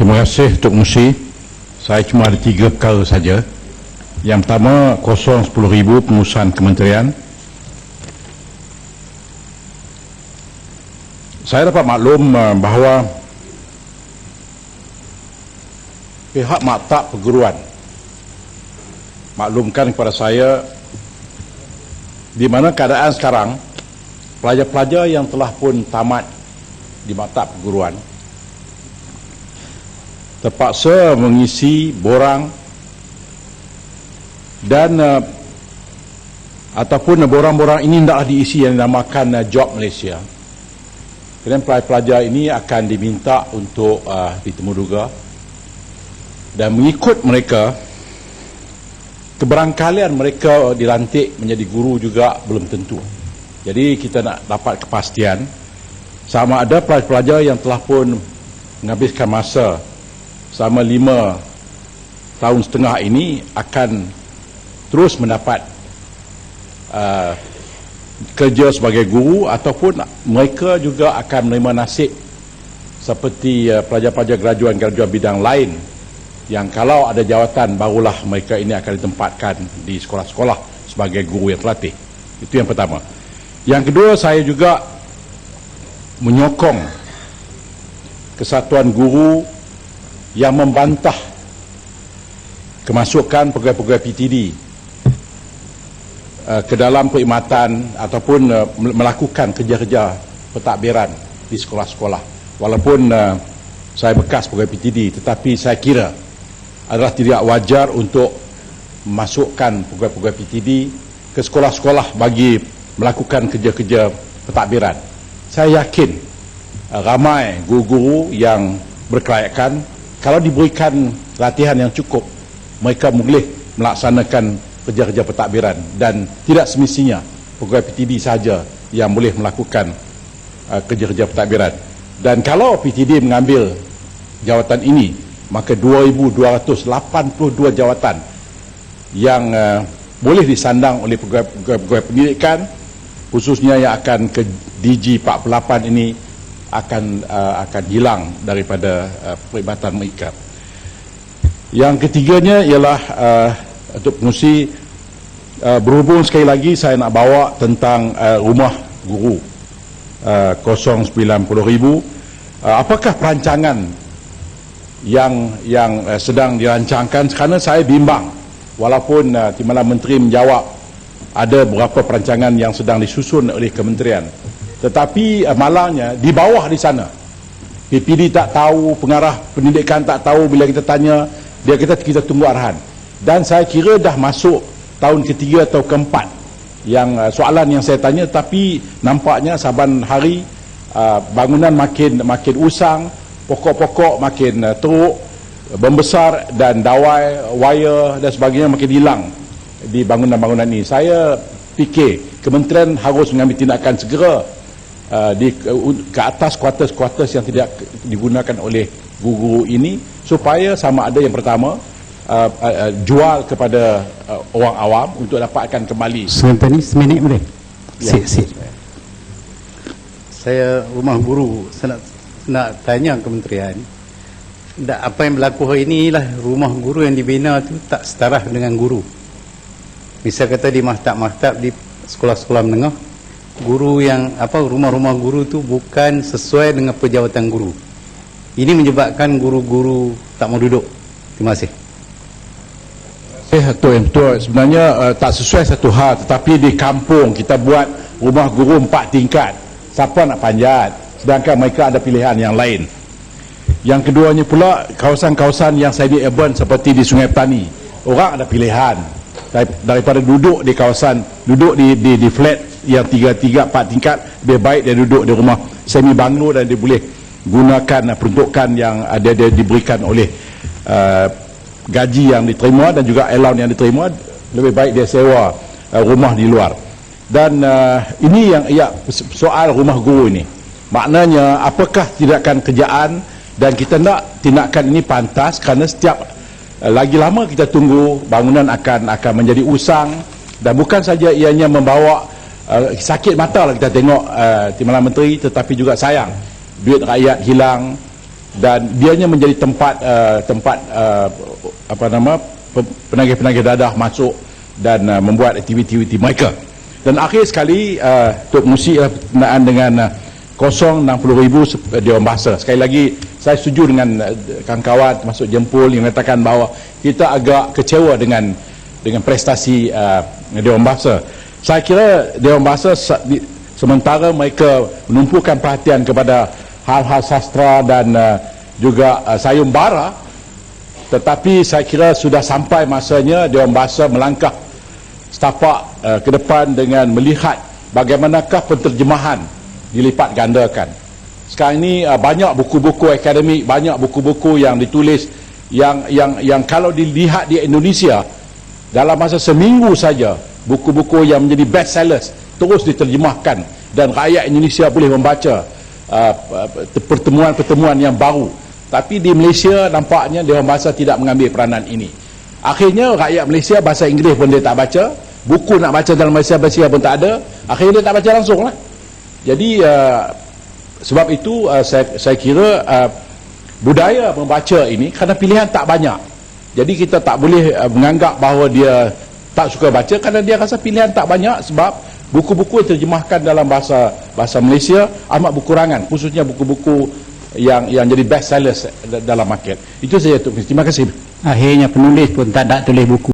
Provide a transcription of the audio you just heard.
Terima kasih Tok Musi. Saya cuma ada tiga perkara saja. Yang pertama, kosong 10,000 pengurusan kementerian. Saya dapat maklum uh, bahawa pihak maktab perguruan maklumkan kepada saya di mana keadaan sekarang pelajar-pelajar yang telah pun tamat di maktab perguruan terpaksa mengisi borang dan uh, ataupun borang-borang ini tidaklah diisi yang dinamakan uh, job Malaysia. Kemudian pelajar-pelajar ini akan diminta untuk uh, ditemuduga dan mengikut mereka. Keberangkalian mereka dilantik menjadi guru juga belum tentu. Jadi kita nak dapat kepastian. Sama ada pelajar-pelajar yang telah pun menghabiskan masa selama lima tahun setengah ini akan terus mendapat uh, kerja sebagai guru ataupun mereka juga akan menerima nasib seperti uh, pelajar-pelajar graduan-graduan bidang lain yang kalau ada jawatan barulah mereka ini akan ditempatkan di sekolah-sekolah sebagai guru yang terlatih. Itu yang pertama. Yang kedua saya juga menyokong kesatuan guru yang membantah kemasukan pegawai-pegawai PTD uh, ke dalam perkhidmatan ataupun uh, melakukan kerja-kerja pentadbiran di sekolah-sekolah. Walaupun uh, saya bekas pegawai PTD tetapi saya kira adalah tidak wajar untuk masukkan pegawai-pegawai PTD ke sekolah-sekolah bagi melakukan kerja-kerja pentadbiran. Saya yakin ramai guru-guru yang berkelayakan kalau diberikan latihan yang cukup mereka boleh melaksanakan kerja-kerja pentadbiran dan tidak semestinya pegawai PTD saja yang boleh melakukan uh, kerja-kerja pentadbiran. Dan kalau PTD mengambil jawatan ini maka 2282 jawatan yang uh, boleh disandang oleh pegawai-pegawai pendidikan khususnya yang akan ke DG 48 ini akan uh, akan hilang daripada uh, perkhidmatan mereka. Yang ketiganya ialah uh, untuk pengusi uh, berhubung sekali lagi saya nak bawa tentang uh, rumah guru uh, 090,000 uh, apakah perancangan yang yang uh, sedang dirancangkan? Kerana saya bimbang walaupun uh, Timbalan Menteri menjawab ada beberapa perancangan yang sedang disusun oleh kementerian tetapi uh, malangnya di bawah di sana PPD tak tahu pengarah pendidikan tak tahu bila kita tanya dia kata kita tunggu arahan. Dan saya kira dah masuk tahun ketiga atau keempat yang uh, soalan yang saya tanya tapi nampaknya saban hari uh, bangunan makin makin usang pokok-pokok makin uh, teruk membesar dan dawai wire dan sebagainya makin hilang di bangunan-bangunan ini. Saya fikir kementerian harus mengambil tindakan segera Uh, di uh, ke atas kuartus-kuartus yang tidak digunakan oleh guru-guru ini supaya sama ada yang pertama uh, uh, uh, jual kepada uh, orang awam untuk dapatkan kembali. Sebentar ni seminit boleh? Ya. Sik, sik. Saya rumah guru, saya nak, nak tanya kementerian tak, apa yang berlaku hari ini lah rumah guru yang dibina tu tak setara dengan guru misal kata di maktab-maktab di sekolah-sekolah menengah guru yang apa rumah-rumah guru tu bukan sesuai dengan pejawatan guru. Ini menyebabkan guru-guru tak mau duduk. Terima kasih. Eh, betul, betul. Sebenarnya uh, tak sesuai satu hal tetapi di kampung kita buat rumah guru empat tingkat. Siapa nak panjat? Sedangkan mereka ada pilihan yang lain. Yang keduanya pula kawasan-kawasan yang semi urban seperti di Sungai Petani. Orang ada pilihan daripada duduk di kawasan duduk di di, di flat yang tiga tiga empat tingkat lebih baik dia duduk di rumah. Semi banglo dan dia boleh gunakan peruntukan yang ada dia diberikan oleh uh, gaji yang diterima dan juga allowance yang diterima. Lebih baik dia sewa uh, rumah di luar. Dan uh, ini yang ya soal rumah guru ini. Maknanya apakah tindakan kerjaan dan kita nak tindakan ini pantas kerana setiap uh, lagi lama kita tunggu bangunan akan akan menjadi usang dan bukan saja ianya membawa uh, sakit mata lah kita tengok uh, Timbalan Menteri tetapi juga sayang duit rakyat hilang dan dianya menjadi tempat uh, tempat uh, apa nama pe- penagih-penagih dadah masuk dan uh, membuat aktiviti-aktiviti mereka. Dan akhir sekali uh, Tok Musi uh, berkenaan dengan uh, 060,000 sep- uh, Dewan Bahasa. Sekali lagi saya setuju dengan uh, kawan-kawan termasuk Jempol yang mengatakan bahawa kita agak kecewa dengan dengan prestasi uh, Dewan Bahasa. Saya kira Dewan Bahasa sementara mereka menumpukan perhatian kepada hal-hal sastra dan uh, juga uh, sayembara tetapi saya kira sudah sampai masanya Dewan Bahasa melangkah setapak uh, ke depan dengan melihat bagaimanakah penterjemahan dilipat gandakan. Sekarang ini banyak buku-buku akademik, banyak buku-buku yang ditulis yang yang yang kalau dilihat di Indonesia dalam masa seminggu saja buku-buku yang menjadi best sellers terus diterjemahkan dan rakyat Indonesia boleh membaca uh, pertemuan-pertemuan yang baru. Tapi di Malaysia nampaknya Dewan Bahasa tidak mengambil peranan ini. Akhirnya rakyat Malaysia bahasa Inggeris pun dia tak baca, buku nak baca dalam Malaysia Malaysia pun tak ada, akhirnya dia tak baca langsung lah. Jadi uh, sebab itu uh, saya, saya kira uh, budaya membaca ini kerana pilihan tak banyak. Jadi kita tak boleh uh, menganggap bahawa dia tak suka baca kerana dia rasa pilihan tak banyak sebab buku-buku yang terjemahkan dalam bahasa bahasa Malaysia amat berkurangan khususnya buku-buku yang yang jadi best sellers dalam market. Itu Minis. Terima kasih. Akhirnya penulis pun tak nak tulis buku.